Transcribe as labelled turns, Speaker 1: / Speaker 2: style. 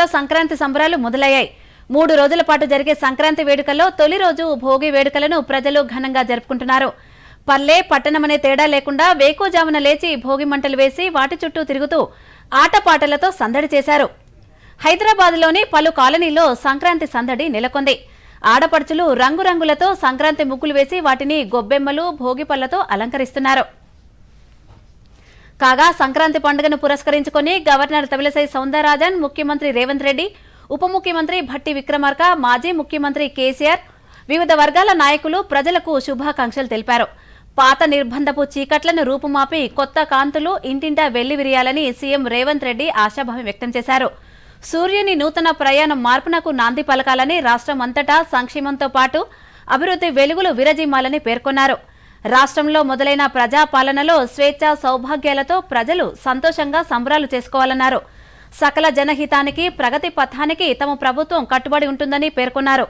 Speaker 1: లో సంక్రాంతి సంబరాలు మొదలయ్యాయి. మూడు రోజుల పాటు జరిగే సంక్రాంతి వేడుకల్లో తొలి రోజు భోగి వేడుకలను ప్రజలు ఘనంగా జరుపుకుంటున్నారు. పల్లె పట్టణమనే తేడా లేకుండా వేకోజామున లేచి భోగి మంటలు వేసి వాటి చుట్టూ తిరుగుతూ ఆటపాటలతో సందడి చేశారు. హైదరాబాద్లోని పలు కాలనీల్లో సంక్రాంతి సందడి నెలకొంది. ఆడపడుచులు రంగురంగులతో సంక్రాంతి ముగ్గులు వేసి వాటిని గొబ్బెమ్మలు భోగి పళ్ళతో అలంకరిస్తున్నారు. కాగా సంక్రాంతి పండుగను పురస్కరించుకుని గవర్నర్ తమిళసై సౌందరరాజన్ ముఖ్యమంత్రి రేవంత్ రెడ్డి ఉప ముఖ్యమంత్రి భట్టి విక్రమార్క మాజీ ముఖ్యమంత్రి కేసీఆర్ వివిధ వర్గాల నాయకులు ప్రజలకు శుభాకాంక్షలు తెలిపారు. పాత నిర్బంధపు చీకట్లను రూపుమాపి కొత్త కాంతులు ఇంటింటా వెళ్ళి విరియాలని సీఎం రేవంత్ రెడ్డి ఆశాభావం వ్యక్తం చేశారు. సూర్యుని నూతన ప్రయాణం మార్పునకు నాంది పలకాలని రాష్ట్రం అంతటా సంక్షేమంతో పాటు అభివృద్ధి వెలుగులు విరజిమ్మాలని పేర్కొన్నారు. రాష్ట్రంలో మొదలైన ప్రజాపాలనలో స్వేచ్ఛ సౌభాగ్యాలతో ప్రజలు సంతోషంగా సంబరాలు చేసుకోవాలన్నారు. సకల జనహితానికి ప్రగతి పథానికి తమ ప్రభుత్వం కట్టుబడి ఉంటుందని పేర్కొన్నారు.